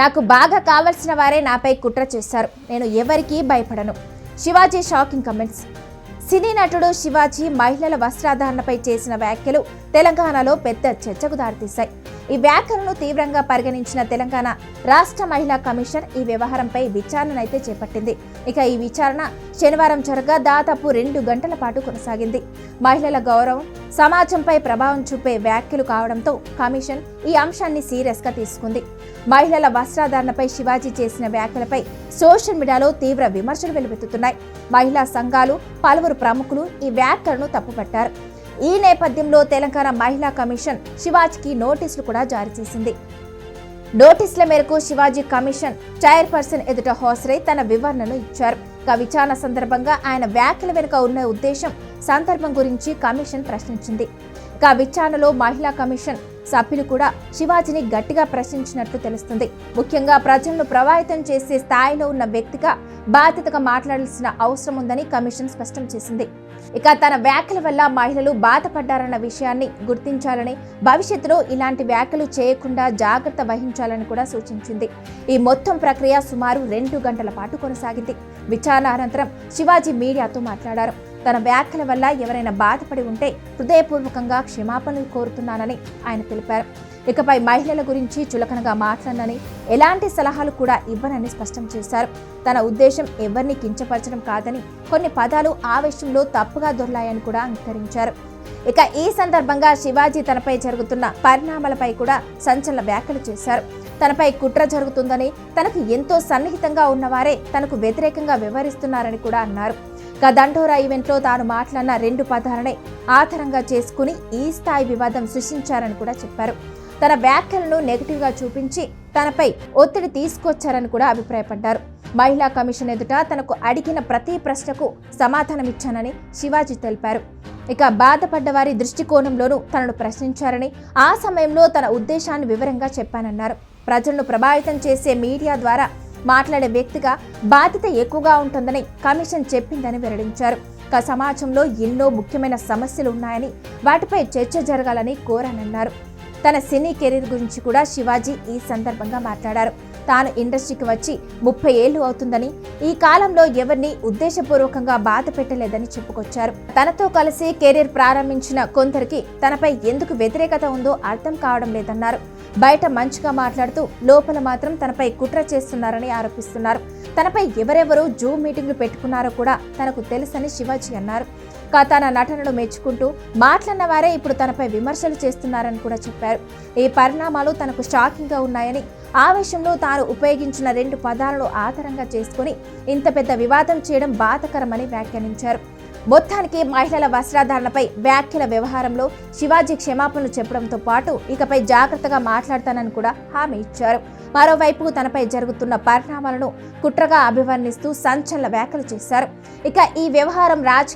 నాకు బాగా కావలసిన వారే నాపై కుట్ర చేశారు. నేను ఎవరికీ భయపడను. Shivaji shocking comments. సినీ నటుడు శివాజీ మహిళల వస్త్రధారణపై చేసిన వ్యాఖ్యలు తెలంగాణలో పెద్ద చర్చకు దారితీశాయి. ఈ వ్యాఖ్యలను తీవ్రంగా పరిగణించిన తెలంగాణ రాష్ట్ర మహిళా కమిషన్ ఈ వ్యవహారంపై విచారణనైతే చేపట్టింది. ఇక ఈ విచారణ శనివారం జరగా దాదాపు రెండు గంటల పాటు కొనసాగింది. మహిళల గౌరవం సమాజంపై ప్రభావం చూపే వ్యాఖ్యలు కావడంతో కమిషన్ ఈ అంశాన్ని సీరియస్గా తీసుకుంది. మహిళల వస్త్రాధారణపై శివాజీ చేసిన వ్యాఖ్యలపై సోషల్ మీడియాలో తీవ్ర విమర్శలు వెలువెత్తుతున్నాయి. మహిళా సంఘాలు పలువురు ప్రముఖులు ఈ వ్యాఖ్యలను తప్పుపట్టారు. ఈ నేపథ్యంలో తెలంగాణ మహిళా కమిషన్ శివాజీకి నోటీసులు కూడా జారీ చేసింది. నోటీసుల మేరకు శివాజీ కమిషన్ చైర్పర్సన్ ఎదుట హాజరై తన వివరణను ఇచ్చారు. ఇక విచారణ సందర్భంగా ఆయన వ్యాఖ్యల వెనుక ఉన్న ఉద్దేశం సందర్భం గురించి కమిషన్ ప్రశ్నించింది. ఇక విచారణలో మహిళా కమిషన్ సభ్యులు కూడా శివాజీని గట్టిగా ప్రశ్నించినట్లు తెలుస్తుంది. ముఖ్యంగా ప్రజలను ప్రభావితం చేసే స్థాయిలో ఉన్న వ్యక్తిగా బాధ్యతగా మాట్లాడాల్సిన అవసరం ఉందని కమిషన్ స్పష్టం చేసింది. ఇక తన వ్యాఖ్యల వల్ల మహిళలు బాధపడ్డారన్న విషయాన్ని గుర్తించాలని భవిష్యత్తులో ఇలాంటి వ్యాఖ్యలు చేయకుండా జాగ్రత్త వహించాలని కూడా సూచించింది. ఈ మొత్తం ప్రక్రియ సుమారు రెండు గంటల పాటు కొనసాగింది. విచారణ అనంతరం శివాజీ మీడియాతో మాట్లాడారు. తన వ్యాఖ్యల వల్ల ఎవరైనా బాధపడి ఉంటే హృదయపూర్వకంగా క్షమాపణలు కోరుతున్నానని ఆయన తెలిపారు. ఇకపై మహిళల గురించి చులకనగా మాట్లాడనని ఎలాంటి సలహాలు కూడా ఇవ్వనని స్పష్టం చేశారు. తన ఉద్దేశం ఎవరిని కించపరచడం కాదని కొన్ని పదాలు ఆవేశంలో తప్పుగా దొర్లాయని కూడా అంగీకరించారు. ఇక ఈ సందర్భంగా శివాజీ తనపై జరుగుతున్న పరిణామాలపై కూడా సంచలన వ్యాఖ్యలు చేశారు. తనపై కుట్ర జరుగుతుందని తనకు ఎంతో సన్నిహితంగా ఉన్నవారే తనకు వ్యతిరేకంగా వ్యవహరిస్తున్నారని కూడా అన్నారు. ఇక దండోరా ఈవెంట్లో తాను మాట్లాడిన రెండు పదాలనే ఆధారంగా చేసుకుని ఈ స్థాయి వివాదం సృష్టించారని కూడా చెప్పారు. తన వ్యాఖ్యలను నెగిటివ్గా చూపించి తనపై ఒత్తిడి తీసుకొచ్చారని కూడా అభిప్రాయపడ్డారు. మహిళా కమిషన్ ఎదుట తనకు అడిగిన ప్రతి ప్రశ్నకు సమాధానమిచ్చానని శివాజీ తెలిపారు. ఇక బాధపడ్డ వారి దృష్టికోణంలోనూ తనను ప్రశ్నించారని ఆ సమయంలో తన ఉద్దేశాన్ని వివరంగా చెప్పానన్నారు. ప్రజలను ప్రభావితం చేసే మీడియా ద్వారా మాట్లాడే వ్యక్తిగా బాధ్యత ఎక్కువగా ఉంటుందని కమిషన్ చెప్పిందని వెల్లడించారు. ఇక సమాజంలో ఎన్నో ముఖ్యమైన సమస్యలు ఉన్నాయని వాటిపై చర్చ జరగాలని కోరానన్నారు. తన సినీ కెరీర్ గురించి కూడా శివాజీ ఈ సందర్భంగా మాట్లాడారు. తాను ఇండస్ట్రీకి వచ్చి ముప్పై ఏళ్ళు అవుతుందని ఈ కాలంలో ఎవరిని ఉద్దేశపూర్వకంగా బాధ పెట్టలేదని చెప్పుకొచ్చారు. తనతో కలిసి కెరీర్ ప్రారంభించిన కొందరికి తనపై ఎందుకు వ్యతిరేకత ఉందో అర్థం కావడం లేదన్నారు. బయట మంచిగా మాట్లాడుతూ లోపల మాత్రం తనపై కుట్ర చేస్తున్నారని ఆరోపిస్తున్నారు. తనపై ఎవరెవరు జూమ్ మీటింగ్లు పెట్టుకున్నారో కూడా తనకు తెలుసని శివాజీ అన్నారు. తన నటనను మెచ్చుకుంటూ మాట్లాడిన వారే ఇప్పుడు తనపై విమర్శలు చేస్తున్నారని కూడా చెప్పారు. ఈ పరిణామాలు తనకు షాకింగ్గా ఉన్నాయని ఆవేశంలో తాను ఉపయోగించిన రెండు పదాలను ఆధారంగా చేసుకుని ఇంత పెద్ద వివాదం చేయడం బాధకరమని వ్యాఖ్యానించారు. మొత్తానికి మహిళల వస్త్రధారణపై వ్యాఖ్యల వ్యవహారంలో శివాజీ క్షమాపణలు చెప్పడంతో పాటు ఇకపై జాగ్రత్తగా మాట్లాడతానని కూడా హామీ ఇచ్చారు. మరోవైపు తనపై జరుగుతున్న పరిణామాలను కుట్రగా అభివర్ణిస్తూ సంచలన వ్యాఖ్యలు చేశారు. ఇక ఈ వ్యవహారం రాజకీయ